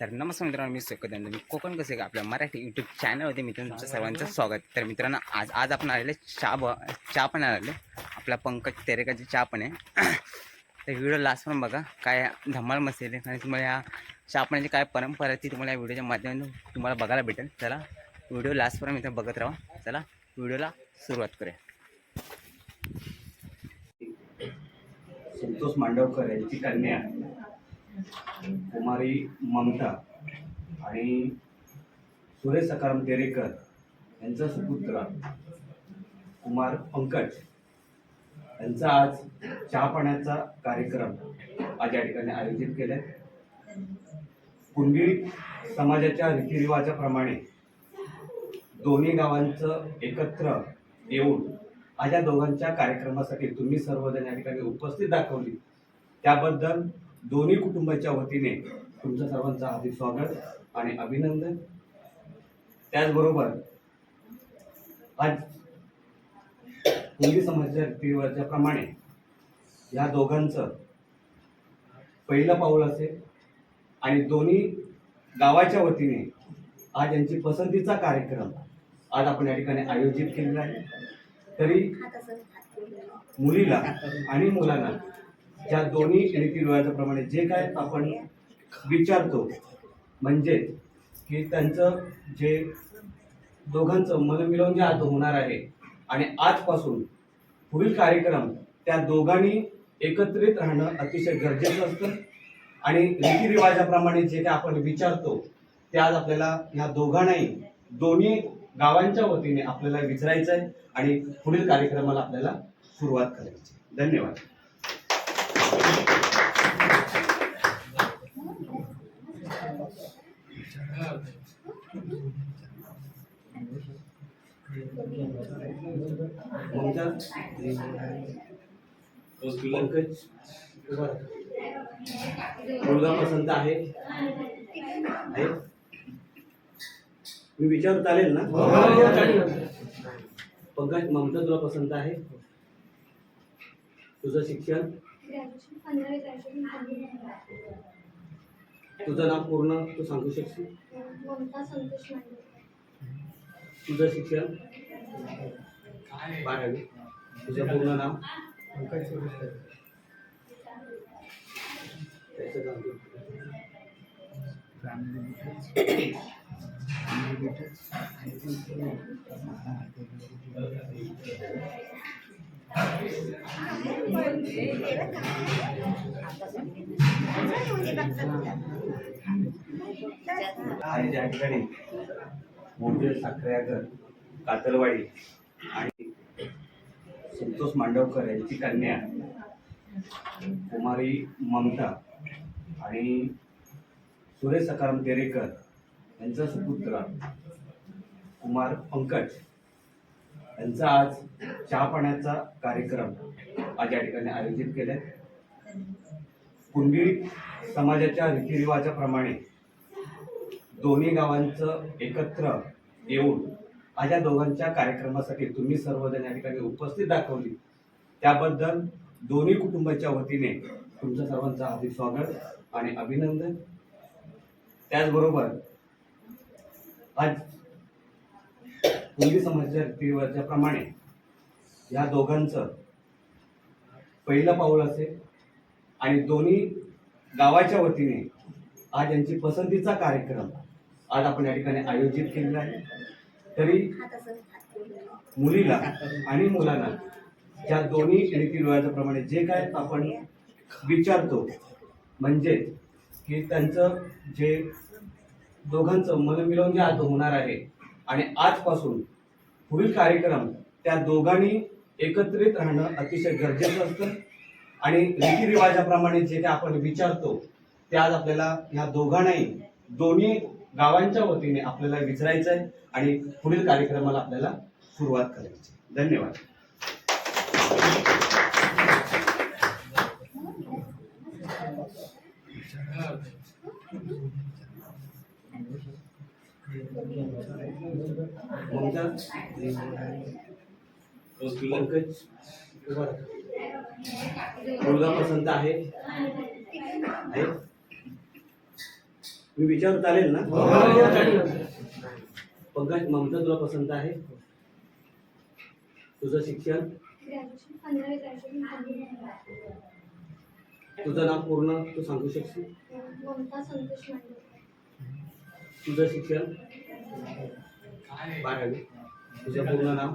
तर नमस्कार मित्रांनो मी सुखदंड मी कोकण कसे का? आपल्या मराठी यूट्यूब चॅनलमध्ये मित्रांनो तुमचं सर्वांचं स्वागत. तर मित्रांनो आज आज आपण आलेले चहा ब चहा पण आलेले आपला पंकज तेरेकाची चहा पण आहे. तर व्हिडिओ लास्ट पण बघा काय धमाल मसेल आणि तुम्हाला या चहा पाण्याची काय परंपरा आहे ती तुम्हाला या व्हिडिओच्या माध्यमातून तुम्हाला बघायला भेटेल. चला व्हिडिओ लास्टपर्यंत मित्र बघत राहा. चला व्हिडिओला सुरुवात करूया. संतोष मांडवकर यांची कन्या. कुमारी ममता आणि सुरेश सकाराम तेरेकर यांचा सुपुत्र कुमार पंकज यांचा आज चहा पाण्याचा कार्यक्रम आज या ठिकाणी आयोजित केला आहे कुणबी समाजाच्या रीतिरिवाजाप्रमाणे दोन्ही गावांचं एकत्र येऊन आज या दोघांच्या कार्यक्रमासाठी तुम्ही सर्वजण या ठिकाणी उपस्थित दाखवली. त्याबद्दल दोन्ही कुटुंबाच्या वतीने तुमचं सर्वांचं हार्दिक स्वागत आणि अभिनंदन. त्याचबरोबर आज हिंदी समाजाच्या रीतिरिवाजाप्रमाणे या दोघांचं पहिलं पाऊल असेल आणि दोन्ही गावाच्या वतीने आज यांची पसंतीचा कार्यक्रम आज आपण या ठिकाणी आयोजित केलेला आहे. तरी मुलीला आणि मुलांना ज्या दोन्ही रीतीरिवाजाप्रमाणे जे काय आपण विचारतो म्हणजे की त्यांचं जे दोघांचं मनमिलवून जे आज होणार आहे आणि आजपासून पुढील कार्यक्रम त्या दोघांनी एकत्रित राहणं अतिशय गरजेचं असतं. आणि रीतिरिवाजाप्रमाणे जे काय आपण विचारतो ते आज आपल्याला ह्या दोघांनाही दोन्ही गावांच्या वतीने आपल्याला विचारायचं आहे आणि पुढील कार्यक्रमाला आपल्याला सुरुवात करायची धन्यवाद. मुलगा पसंत आहे आहे? मी विचारू चालेल. ना पंकज ममता तुला पसंत आहे? तुझं शिक्षण? तुझं नाव पूर्ण तू सांगू शकशील? ममता संतोष मांडे. तुझं शिक्षण? बारावी. तुझं पूर्ण नाव? त्याचं नाव. आणि ज्या ठिकाणी मोठे साखरेकर कातलवाडी आणि संतोष मांडवकर यांची कन्या कुमारी ममता आणि सुरेश सकाराम तेरेकर यांचा सुपुत्र कुमार पंकज यांचा आज चहा पाण्याचा कार्यक्रम आज या ठिकाणी आयोजित केलाय कुंडी समाजाच्या रीतिरिवाजाप्रमाणे दोन्ही गावांचं एकत्र येऊन आज या दोघांच्या कार्यक्रमासाठी तुम्ही सर्वजण या ठिकाणी उपस्थित दाखवली. त्याबद्दल दोन्ही कुटुंबाच्या वतीने तुमचं सर्वांचं हार्दिक स्वागत आणि अभिनंदन. त्याचबरोबर आज हिंदी समाजाच्या प्रमाणे या दोघांचं पहिलं पाऊल असेल आणि दोन्ही गावाच्या वतीने आज यांची पसंतीचा कार्यक्रम आज आपण या ठिकाणी आयोजित केलेला आहे. तरी मुलीला आणि मुलांना ज्या दोन्ही रीतिरिवाजाप्रमाणे जे काय आपण विचारतो म्हणजे की त्यांचं जे दोघांचं मनमिलवून जे आज होणार आहे आणि आजपासून पुढील कार्यक्रम त्या दोघांनी एकत्रित राहणं अतिशय गरजेचं असतं. आणि रीतिरिवाजाप्रमाणे जे काही आपण विचारतो ते आज आपल्याला ह्या दोघांनाही दोन्ही गावांच्या वतीने आपल्याला विचारायचं आहे आणि पुढील कार्यक्रमाला आपल्याला सुरुवात करायची धन्यवाद. ममता पंकज. मुलगा पसंत आहे. आहे? मी विचार चालेल ना? हो, पंकज ममता तुला पसंत आहे? तुझं शिक्षण? तुझं नाव पूर्ण तू सांगू शकशील? ममता संतोष मांडे. तुझं शिक्षण? बारावी तुझं पूर्ण नाव?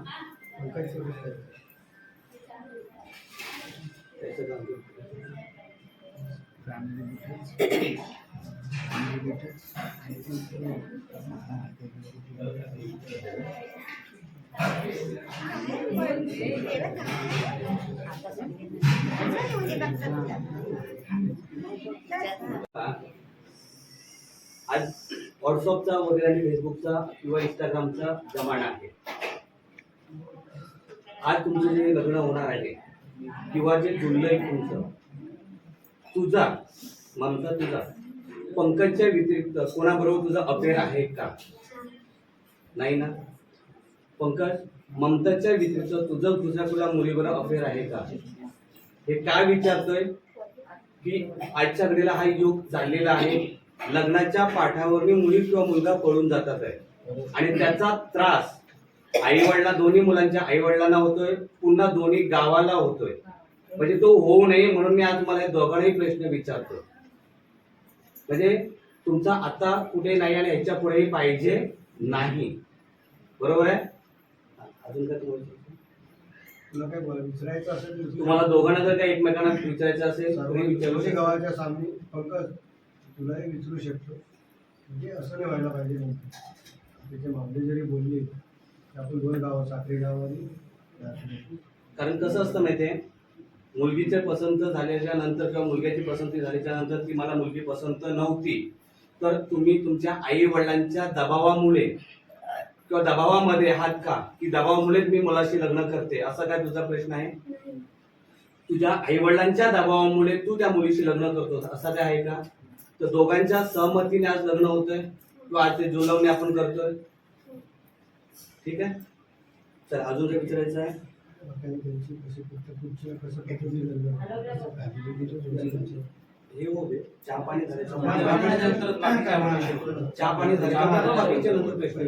तू. आज व्हॉट्सअपचा वगैरे आणि फेसबुकचा किंवा इंस्टाग्रामचा जमाना आहे. आज तुमचं जे लग्न होणार आहे किंवा जे जुळलंय तुमचं तुझा ममता तुझा पंकजच्या व्यतिरिक्त कोणाबरोबर तुझा अफेअर आहे का? नाही ना? पंकज ममताच्या व्यतिरिक्त तुझं तुझ्या तुझ्या मुलीबरोबर अफेअर आहे का? हे काय विचारतोय? की आजच्या घडीला हा युग चाललेला आहे? लग्नाच्या पाठावरनी मुली किंवा मुलगा पळून जातात आहे. आणि त्याचा त्रास आई वडिला दोन्ही मुलांच्या आई वडिलांना होतोय पुन्हा दोन्ही गावाला होतोय. म्हणजे तो होऊ नये म्हणून मी आज मला दोघांनाही प्रश्न विचारतो म्हणजे तुमचा आता कुठे नाही आणि ह्याच्या पुढेही पाहिजे नाही. बरोबर आहे? अजून काय तुम्हाला दोघांना जर काही एकमेकांना विचारायचं असेल तुम्ही विचारू गावाच्या सामने पंकज तुलाही विचारू शकतो. म्हणजे असं नाही व्हायला पाहिजे नेमकं. त्याचे मामले जरी बोलले की आपण दोन गाव साखरे गाव आणि रात्री. कारण कसं असतं माहितीये मुलगीचे पसंत झाल्याच्यानंतर किंवा मुलग्याची पसंती झाल्याच्यानंतर ती मला मुलगी पसंत नव्हती. तर तुम्ही तुमच्या आई वडिलांच्या दबावामुळे किंवा दबावामध्ये आहात का? की दबावामुळेच मी मुलाशी लग्न करते? असा काय तुझा प्रश्न आहे? तुझ्या आई वडिलांच्या दबावामुळे तू त्या मुलीशी लग्न करतोस? असा काय आहे का? तर दोघांच्या सहमतीने आज लग्न होतंय. किंवा आज ते जुलवणे आपण करतोय. ठीक आहे? चल अजून काय विचारायचं आहे. हे दे चहा पाणी झाल्याच्या चहा पाणी झाल्याच्यानंतर प्रश्न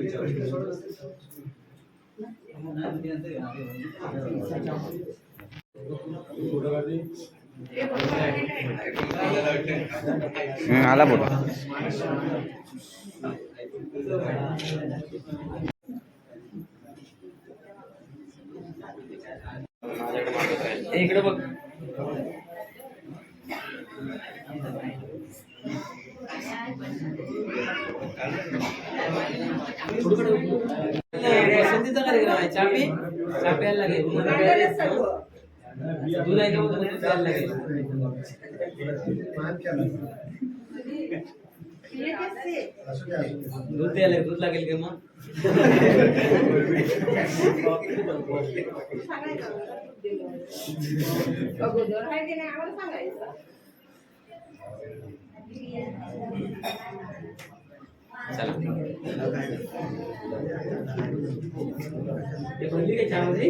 हम्म, आला फोटो इकडे बघ. पसंतीचा कार्यक्रम आहे. चापी? चाप्याला लागेल. लागेल दूध द्यायला दूध लागेल का मग अगोदर आहे की नाही? आम्हाला सांगायचं. ते चहामध्ये?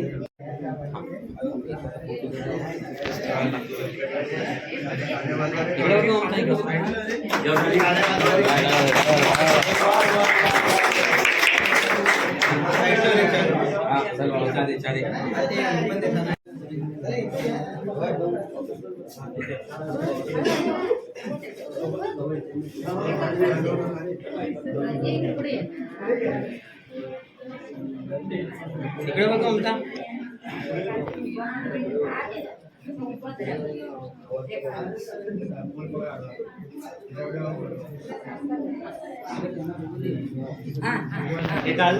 इकडे बघ ना, नाही का? हा, चल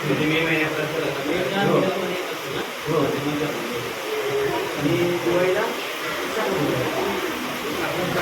म्हणजे मे महिन्यात हो आणि दिवाळीला आपण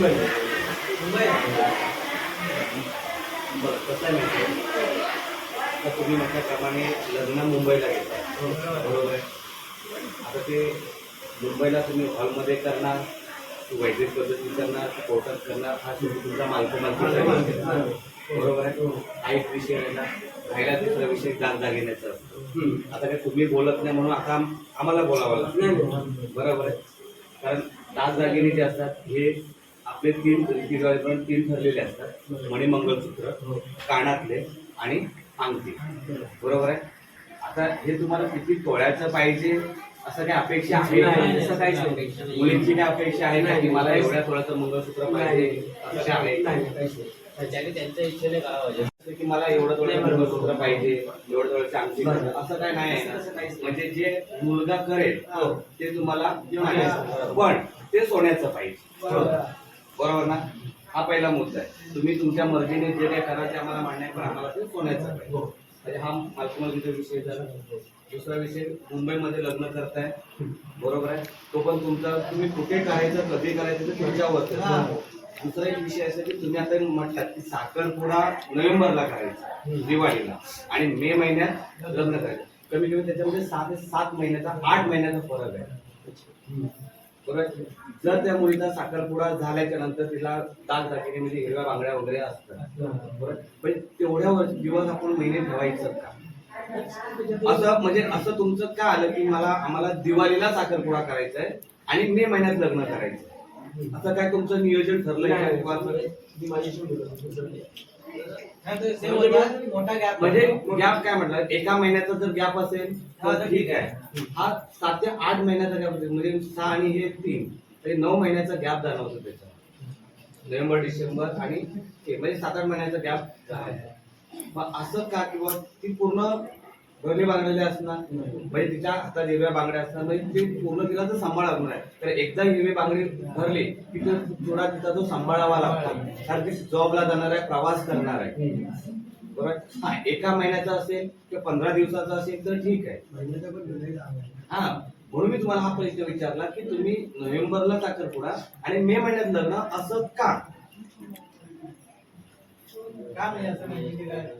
दिवाळीला बरं कसं आहे माहिती? आता तुम्ही म्हटल्याप्रमाणे लग्न मुंबईला घेताय बरोबर. आहे. आता ते मुंबईला तुम्ही हॉलमध्ये करणार की वैदिक पद्धती करणार कोर्टात करणार हा शेवटी तुमचा मालको बरोबर आहे? हा एक विषय राहिला राहिला दुसरा विषय दागदागिन्याचा असतो आता काय तुम्ही बोलत नाही म्हणून आता आम- आम्हाला बोलावं लागतं. बरोबर आहे? कारण दागदागिने जे असतात हे आपले तीन रीतिरिवाज तीन ठरलेले असतात. मणिमंगलसूत्र कानातले आणि अंगठी. बरोबर आहे? आता हे तुम्हाला किती तोळ्याचं पाहिजे असं काही अपेक्षा आहे? तसं काहीच नाही. मुलींची काय अपेक्षा आहे का? की मला एवढ्या तोळ्याचं मंगळसूत्र पाहिजे असं आहे त्यांच्या इच्छेने करावं जसं की मला एवढं थोडं मंगळसूत्र पाहिजे एवढं थोडं अंगठी पाहिजे, असं काय नाही. आहे ना. म्हणजे जे मुलगा करेल ते तुम्हाला. पण ते सोन्याचं पाहिजे. बरोबर ना? हा पहिला मुद्दा आहे. तुम्ही तुमच्या मर्जीने जे काही करा ते आम्हाला मान्य आहे पण आम्हाला ते सोन्याचं पाहिजे म्हणजे हा मालकीचा विषय झाला दुसरा विषय मुंबईमध्ये लग्न करताय. बरोबर आहे? तो पण तुमचा तुम्ही कुठे करायचं कधी करायचं ते तुमच्यावरती आहे. दुसरा एक विषय असा की तुम्ही आता म्हटलात की साखरपुडा नोव्हेंबरला करायचा दिवाळीला. आणि मे महिन्यात लग्न करायचं. कमी कमी त्याच्यामध्ये सहा ते सात महिन्याचा आठ महिन्याचा फरक आहे. जर त्या मुलीचा साखरपुडा झाल्याच्यानंतर तिला दाग दागिने म्हणजे हिरव्या बांगड्या वगैरे असतात. बरोबर पण तेवढ्या वर्ष दिवस आपण महिने ठेवायचं का? असं म्हणजे असं तुमचं का आलं की मला आम्हाला दिवाळीला साखरपुडा करायचा आहे आणि मे महिन्यात लग्न करायचं. असं काय तुमचं नियोजन दुकानचं? म्हणजे गॅप काय म्हटलं? एका महिन्याचा जर गॅप असेल तर ठीक आहे. हा सात ते आठ महिन्याचा गॅप असेल म्हणजे सहा आणि हे तीन तरी नऊ महिन्याचा गॅप जाणवतो त्याचा. नोव्हेंबर डिसेंबर आणि म्हणजे सात आठ महिन्याचा गॅप मग असं का किंवा ती पूर्ण भरली बांगलेली असणार म्हणजे तिच्या हातात हिरव्या बांगड्या असणार म्हणजे ती पूर्ण तिला तर सांभाळ लागणार आहे. तर एकदा हिरवी बांगडी भरली की तो थोडा तिचा तो सांभाळावा लागतो. कारण ती जॉबला जाणार आहे प्रवास करणार आहे. बरोबर? हा एका महिन्याचा असेल किंवा पंधरा दिवसाचा असेल तर ठीक आहे. हा म्हणून मी तुम्हाला हा प्रश्न विचारला की तुम्ही नोव्हेंबरला साखरपुडा आणि मे महिन्यात लग्न असं का? का म्हणजे असं म्हणजे?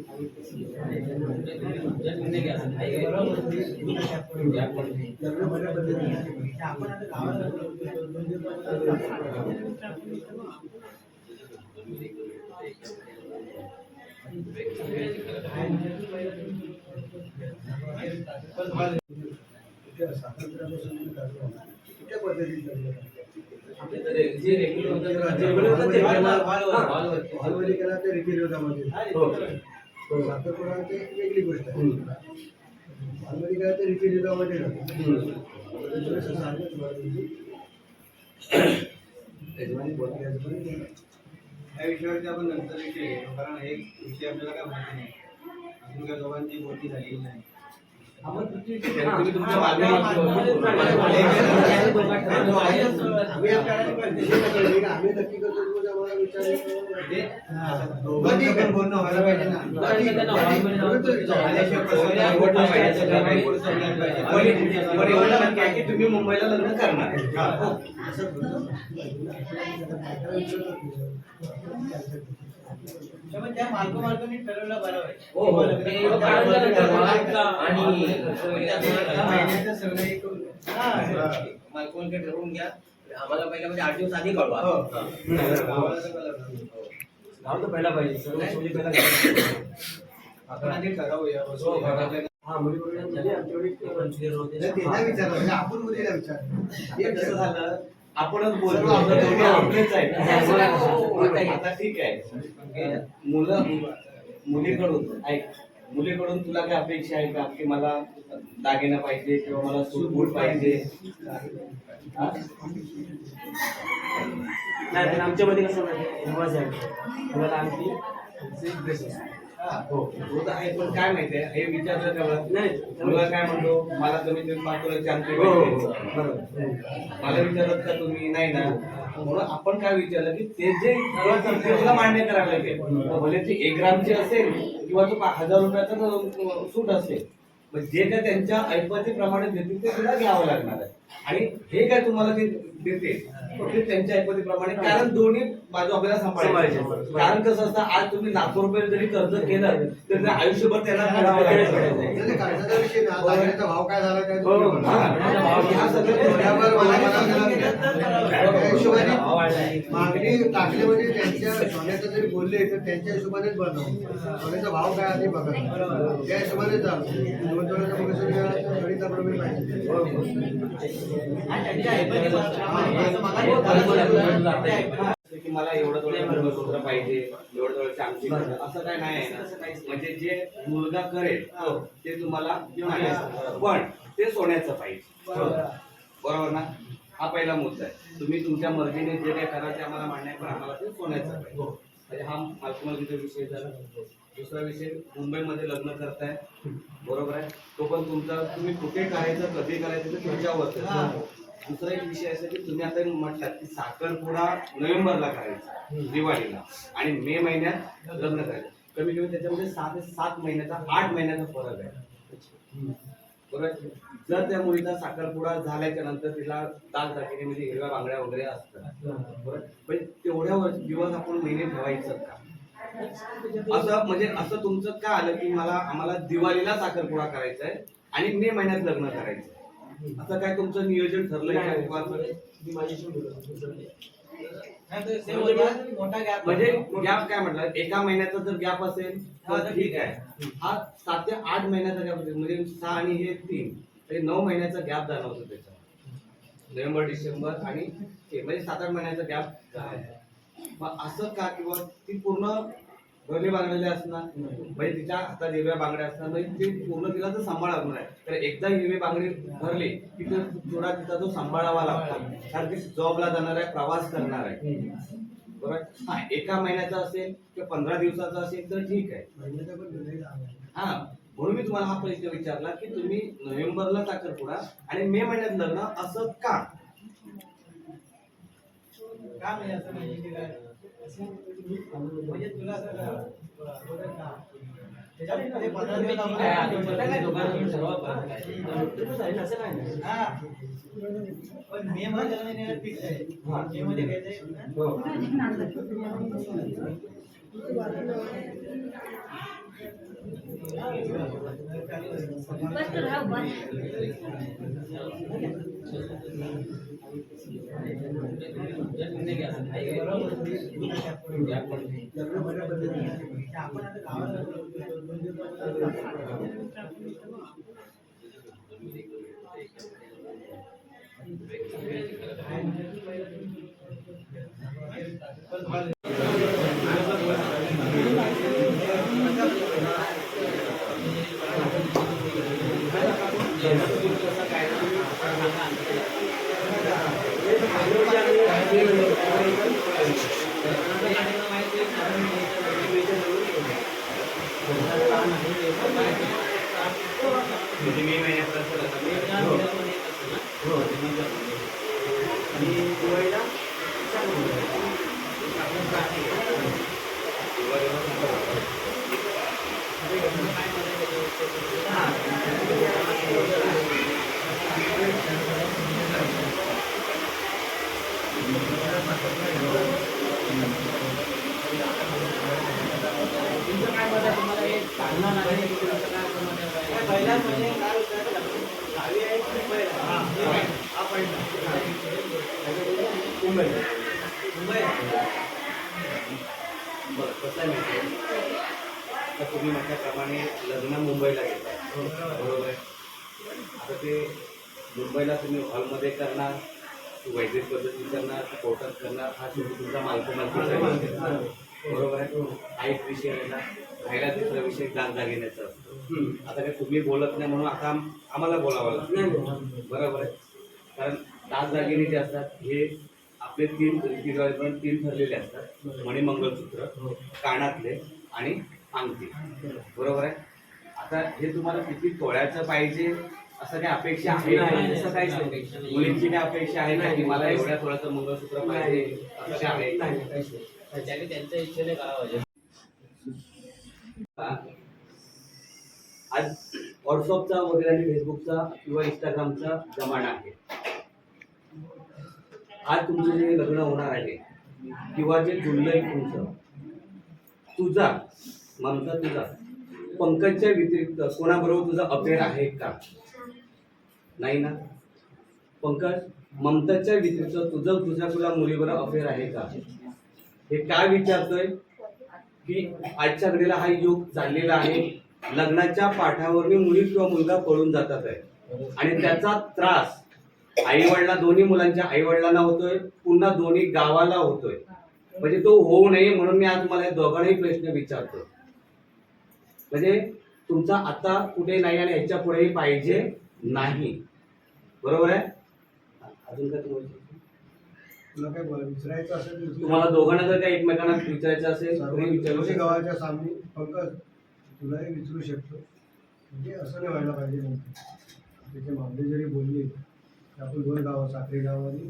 स्वातंत्र्यापासून जे लग्न आहे, रेग्युलर होतं ते regular होतं ते हॉलवर- हॉलवर- हॉलवरती. हॉलमध्ये केला तर रीतिरिवाजामध्ये साखरपुडा ते वेगळी गोष्ट आहे. हॉलमध्ये केला तर म्हणजे. त्याच्यामध्ये बोल. या विषयावरती आपण नंतर विषय कारण एक विषय आपल्याला काय माहिती नाही. अजून काय दोघांची बोलणी झालेली नाही. तुम्ही नक्की मुंबईला लग्न करणार आहे. त्यामुळे त्या मालक मालकांनी ठरवलं बरं आहे. हो, हो. ते मालका आणि त्या महिन्याचं हे मालकोनकडे ठरवून घ्या. आम्हाला पहिल्या म्हणजे आठ दिवस आधी कळवा. हो. तर पहिला पाहिजे सर्व सोयी पहिला आपण आधी ठरवूया. हो, बसूया. हा. मुलीकडून झाली आमच्याकडे पंचवीस होते त्यांना विचारलं म्हणजे आपण मुलीला विचारलं. हे कसं झालं? आपणच बोलतो आपलेच आहेत. आता ठीक आहे. मुलं मुलीकडून ऐक. मुलीकडून तुला काय अपेक्षा आहे का? की मला दागिना पाहिजे किंवा मला सूट बूट पाहिजे? हा? नाही पण आमच्यामध्ये कसं रिवाज आहे आमची हो तो आहे पण काय माहितीये हे विचारलं का? नाही. मुलगा काय म्हणतो मला कमीत कमी पाच हो पाहिजे. बरोबर. मला विचारत का तुम्ही? नाही ना. म्हणून आपण काय विचारलं की ते जे तुला मान्य करायला लागेल भले ते एक ग्रामचे असेल किंवा तो हजार रुपयाचा सूट असेल जे काय त्यांच्या ऐपतीप्रमाणे देतील ते तुला घ्यावं लागणार आहे. आणि हे काय तुम्हाला ते देते ते त्यांच्या ऐपतीप्रमाणे. कारण दोन्ही बाजू आपल्याला सांभाळायचे. कारण कसं असतं आज तुम्ही लाखो रुपये जरी कर्ज केलं तर ते आयुष्यभर त्याला. म्हणजे भाव काय झाला हो, हो. हा. मागणी टाकली म्हणजे त्यांच्या सोन्याचं जरी बोलले तर त्यांच्या हिशोबानेच बनवलं सोन्याचा भाव काय आहे ते बघा त्या हिशोबाने चालू पाहिजे की मला एवढं थोडं पाहिजे? एवढं थोडं चांगली असं काय नाही आहे ना म्हणजे जे मुलगा करेल ते तुम्हाला. पण ते सोन्याचं पाहिजे. बरोबर. ना? हा पहिला मुद्दा आहे. तुम्ही तुमच्या मर्जीने जे काय करा ते आम्हाला मान्य आहे पण आम्हाला ते सोन्याचं पाहिजे. म्हणजे हा मालकीचा विषय झाला. दुसरा विषय मुंबईमध्ये लग्न करताय. बरोबर आहे? तो पण तुमचा तुम्ही कुठे करायचं कधी करायचं ते तुमच्यावर आहे. दुसरा एक विषय असा की तुम्ही आता म्हटलात की साखरपुडा नोव्हेंबरला करायचा दिवाळीला. आणि मे महिन्यात लग्न करायचं. कमी कमी त्याच्यामध्ये सहा ते सात महिन्याचा आठ महिन्याचा फरक आहे. बरोबर? जर त्या मुलीचा साखरपुडा झाल्याच्यानंतर तिला दाग दागिने म्हणजे हिरव्या बांगड्या वगैरे असतात. बरोबर? पण तेवढ्या वर्ष दिवस आपण महिने ठेवायचं का? असं म्हणजे असं तुमचं का आलं की मला आम्हाला दिवाळीला साखरपुडा करायचा आहे आणि मे महिन्यात लग्न करायचं आहे. असं काय तुमचं नियोजन ठरलंय का विवाहाचं? मी माझ्याशी बोलत मोठा गॅप म्हणजे गॅप काय म्हटलं? एका महिन्याचा जर गॅप असेल तर ठीक आहे. हा सात ते आठ महिन्याचा गॅप असेल. म्हणजे सहा आणि हे तीन. तरी नऊ महिन्याचा गॅप जाणवतो त्याचा. नोव्हेंबर डिसेंबर आणि म्हणजे सात आठ महिन्याचा गॅप मग असं का किंवा ती पूर्ण भरले बांगडलेले असणार म्हणजे तिच्या हातात हिरव्या बांगड्या असणार म्हणजे ते पूर्ण तिला तर सांभाळावं नाही तर एकदा हिरवी बांगडी भरली की तो थोडा तिचा तो सांभाळावा लागतो. कारण ती जॉबला जाणार आहे प्रवास करणार आहे. बरोबर? हा एका महिन्याचा असेल किंवा पंधरा दिवसाचा असेल तर ठीक आहे. आहे. हा म्हणून मी तुम्हाला हा प्रश्न विचारला की तुम्ही नोव्हेंबरला साखरपुडा आणि मे महिन्यात लग्न असं का? का म्हणजे असं काय तुला पण मे मध्ये फिक्स आहे मे मध्ये घ्यायचंय लग्न बऱ्या पद्धतीने आहे. आपण म्हणजे मे महिन्यात असेल हो, ते आणि दिवाळीला दिवाळीला पहिल्याच म्हणजे काय होतं गावी आहे की मुंबईला हा हा पहिला मुंबई मुंबई बरं कसं मिळते तर तुम्ही म्हटल्याप्रमाणे लग्न मुंबईला घेताय बरोबर आहे आता ते मुंबईला तुम्ही हॉलमध्ये करणार तू वैदिक पद्धती करणार कोर्टात करणार हा शेवटी तुमचा मालको मालकीचा विषय. बरोबर आहे. हा एक विषय राहिला राहिला दुसरा विषय दाग दागिन्याचा असतो. आता काय तुम्ही बोलत नाही म्हणून आता आम- आम्हाला बोलावं लागतं. बरोबर आहे. कारण दाग दागिने जे असतात हे आपले तीन रीतिरिवाज तीन ठरलेले असतात. मणी मंगळसूत्र कानातले आणि अंगठी. बरोबर आहे? आता हे तुम्हाला किती तोळ्याचं पाहिजे असं काही अपेक्षा आहे मुलींची काय अपेक्षा आहे का की मला एवढ्या तोळ्याचं मंगळसूत्र पाहिजे? असं काय आहे त्यांनी त्यांच्या इच्छेने करावं पाहिजे. आज व्हॉट्सअपचा वगैरे आणि फेसबुकचा किंवा इंस्टाग्रामचा जमाना आहे. आज तुमचं जे लग्न होणार आहे किंवा जे जुळलंय तुमचं तुझा ममता तुझा पंकजच्या व्यतिरिक्त कोणाबरोबर तुझा अफेअर आहे का? नाही ना? पंकज ममताच्या व्यतिरिक्त तुझं तुझ्या तुला मुलीबरोबर अफेअर आहे का? हे काय विचारतोय? की आजच्या घडीला हा युग चाललेला आहे. लग्नाच्या पाठावरती मुली किंवा मुलगा पळून जातात आहे. आणि त्याचा त्रास आई वडिला दोन्ही मुलांच्या आई वडिलांना होतोय. पुन्हा दोन्ही गावाला होतोय. म्हणजे तो होऊ नये म्हणून मी आज मला दोघांनाही प्रश्न विचारतो म्हणजे तुमचा आता कुठे नाही आणि याच्या पुढेही पाहिजे नाही. बरोबर आहे? अजून काय तुम्हाला? विचारायचं असेल. तुम्हाला दोघांना जर काही एकमेकांना विचारायचं असेल विचारू. गावाच्या सामने पंकज तुलाही विचारू शकतो म्हणजे असं नाही व्हायला पाहिजे नंतर त्याचे मामले जरी बोलले तर आपण दोन गावं साखरे गाव आणि.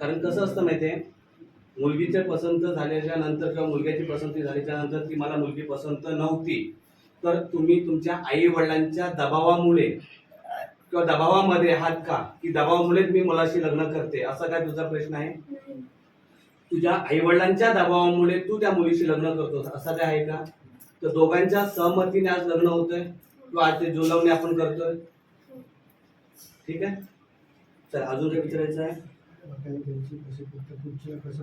कारण कसं असतं माहितीये मुलगीच्या पसंत झाल्याच्यानंतर किंवा मुलग्याची पसंती झाल्याच्यानंतर ती मला मुलगी पसंत नव्हती तर तुम्ही तुमच्या आई वडिलांच्या दबावामुळे किंवा दबावामध्ये आहात का? की दबावामुळेच मी मुलाशी लग्न करते? असा काय तुझा प्रश्न आहे? तुझ्या आई वडिलांच्या दबावामुळे तू त्या मुलीशी लग्न करतोस असा काय आहे का? तर दोघांच्या सहमतीने आज लग्न होतंय. किंवा आज ते जुलवणे आपण करतोय. ठीक आहे? चल अजून काय विचारायचं आहे? त्यांची कसं कसं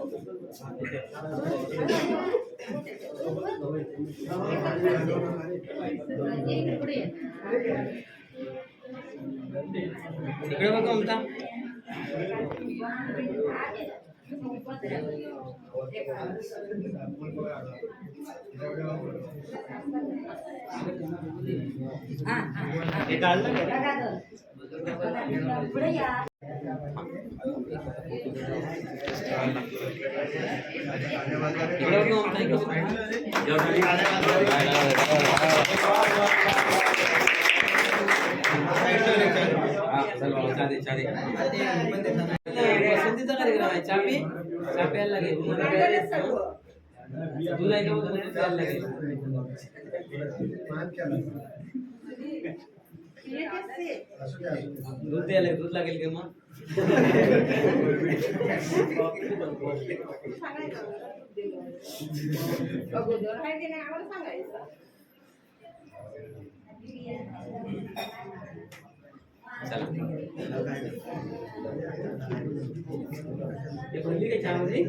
इकडे बघा ममता हे काढलं का? इकडे पसंतीचा कार्यक्रम आहे लागेल तुला एका लागेल मान केला. असू द्या, असू द्या. दूध द्यायला दूध लागेल का मग अगोदर चला भरली काय चहामध्ये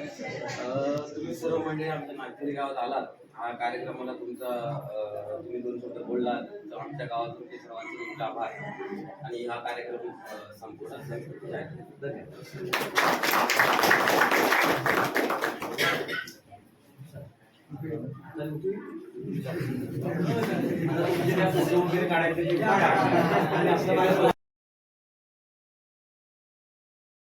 तुम्ही सर्व म्हणजे आमच्या नागपुरी गावात आलात हा कार्यक्रमाला तुमचा तुम्ही दोन शब्द बोललात तर आमच्या गावात तुमचे सर्वांचे तुमचे आभार आणि हा कार्यक्रम संपूर्ण धन्यवाद. काढायचे